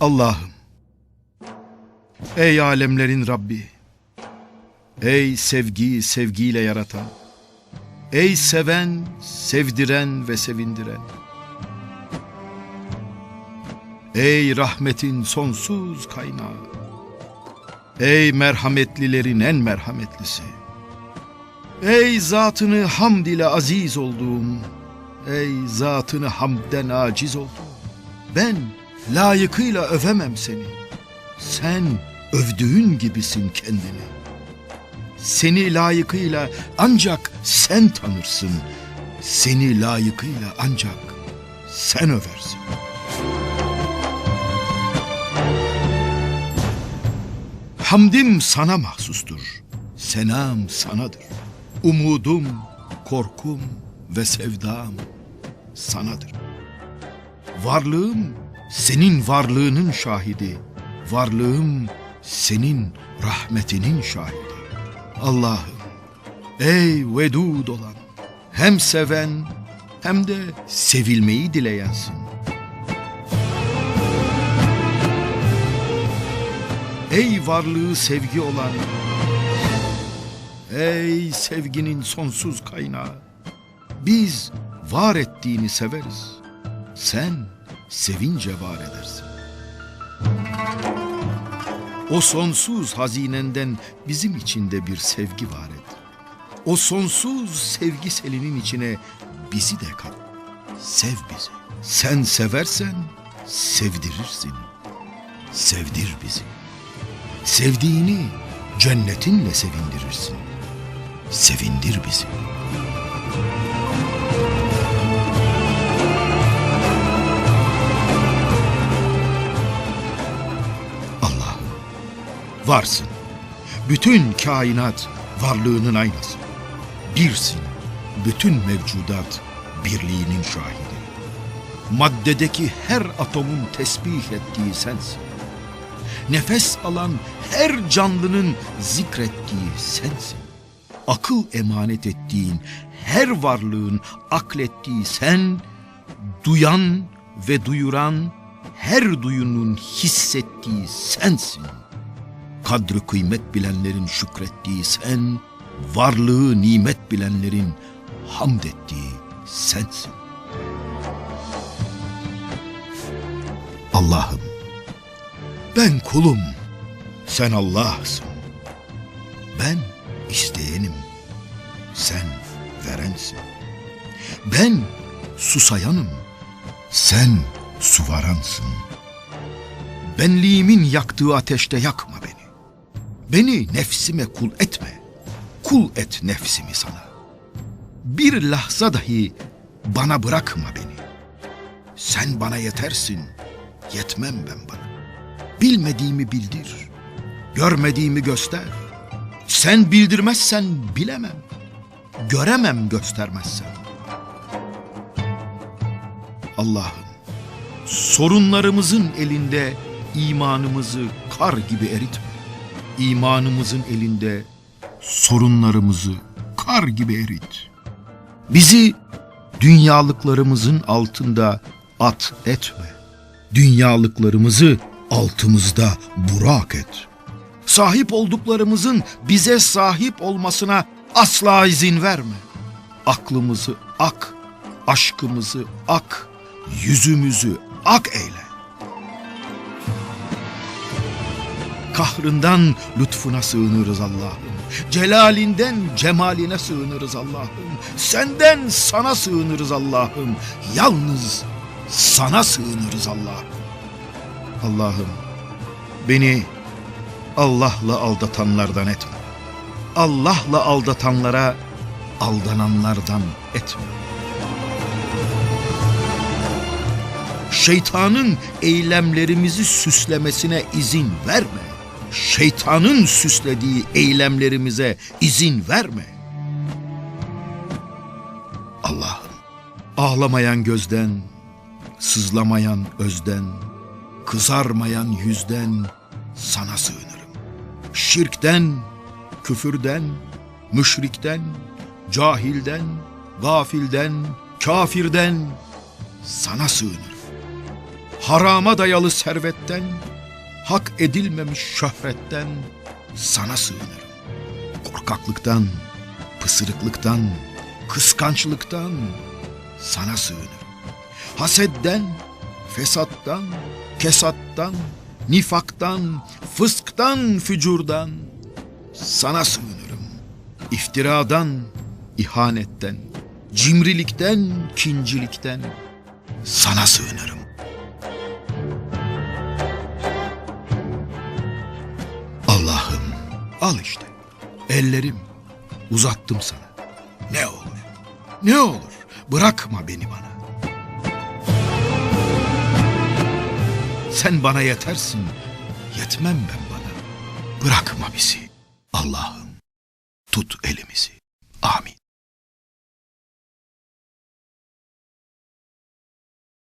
Allah'ım, ey alemlerin Rabbi, ey sevgiyi sevgiyle yaratan, ey seven, sevdiren ve sevindiren, ey rahmetin sonsuz kaynağı, ey merhametlilerin en merhametlisi, ey zatını hamd ile aziz olduğum, ey zatını hamden aciz olduğum, ben layıkıyla övemem seni. Sen övdüğün gibisin kendini. Seni layıkıyla ancak sen tanırsın. Seni layıkıyla ancak sen översin. Hamdim sana mahsustur. Senam sanadır. Umudum, korkum ve sevdam sanadır. Varlığım senin varlığının şahidi. Varlığım senin rahmetinin şahidi. Allah'ım ey vedud olan hem seven hem de sevilmeyi dileyensin. Ey varlığı sevgi olan Ey sevginin sonsuz kaynağı Biz var ettiğini severiz Sen sevince var edersin. O sonsuz hazinenden bizim içinde bir sevgi var et. O sonsuz sevgi selinin içine bizi de kat. Sev bizi. Sen seversen sevdirirsin. Sevdir bizi. Sevdiğini cennetinle sevindirirsin. Sevindir bizi. Allah'ım varsın. Bütün kainat varlığının aynası. Birsin. Bütün mevcudat birliğinin şahidi. Maddedeki her atomun tesbih ettiği sensin. Nefes alan her canlının zikrettiği sensin. Akıl emanet ettiğin her varlığın aklettiği sen, duyan ve duyuran her duyunun hissettiği sensin. Kadrı kıymet bilenlerin şükrettiği sen, varlığı nimet bilenlerin hamd ettiği sensin. Allah'ım, ben kulum, sen Allah'sın. Ben isteyenim, sen verensin. Ben susayanım, sen suvaransın. Benliğimin yaktığı ateşte yakma beni. Beni nefsime kul etme. Kul et nefsimi sana. Bir lahza dahi bana bırakma beni. Sen bana yetersin, yetmem ben bana. Bilmediğimi bildir, görmediğimi göster. Sen bildirmezsen bilemem, göremem göstermezsen. Allah'ım, sorunlarımızın elinde imanımızı kar gibi eritme. İmanımızın elinde sorunlarımızı kar gibi erit. Bizi dünyalıklarımızın altında at etme. Dünyalıklarımızı altımızda burak et. Sahip olduklarımızın bize sahip olmasına asla izin verme. Aklımızı ak, aşkımızı ak, yüzümüzü ak eyle. Kahrından lütfuna sığınırız Allah'ım. Celalinden cemaline sığınırız Allah'ım. Senden sana sığınırız Allah'ım. Yalnız sana sığınırız Allah'ım. Allah'ım beni Allah'la aldatanlardan etme. Allah'la aldatanlara aldananlardan etme. Şeytanın eylemlerimizi süslemesine izin verme. Şeytanın süslediği eylemlerimize izin verme. Allah'ım ağlamayan gözden, sızlamayan özden, kızarmayan yüzden sana sığınırım. Şirkten, küfürden, müşrikten, cahilden, gafilden, kafirden sana sığınırım. Harama dayalı servetten, hak edilmemiş şöhretten sana sığınırım. Korkaklıktan, pısırıklıktan, kıskançlıktan sana sığınırım. Hasedden, fesattan, kesattan, nifaktan, fısktan, fücurdan sana sığınırım. İftiradan, ihanetten, cimrilikten, kincilikten sana sığınırım. Al işte ellerim uzattım sana. Ne olur, ne olur bırakma beni bana. Sen bana yetersin, yetmem ben bana. Bırakma bizi Allah'ım. Tut elimizi. Amin.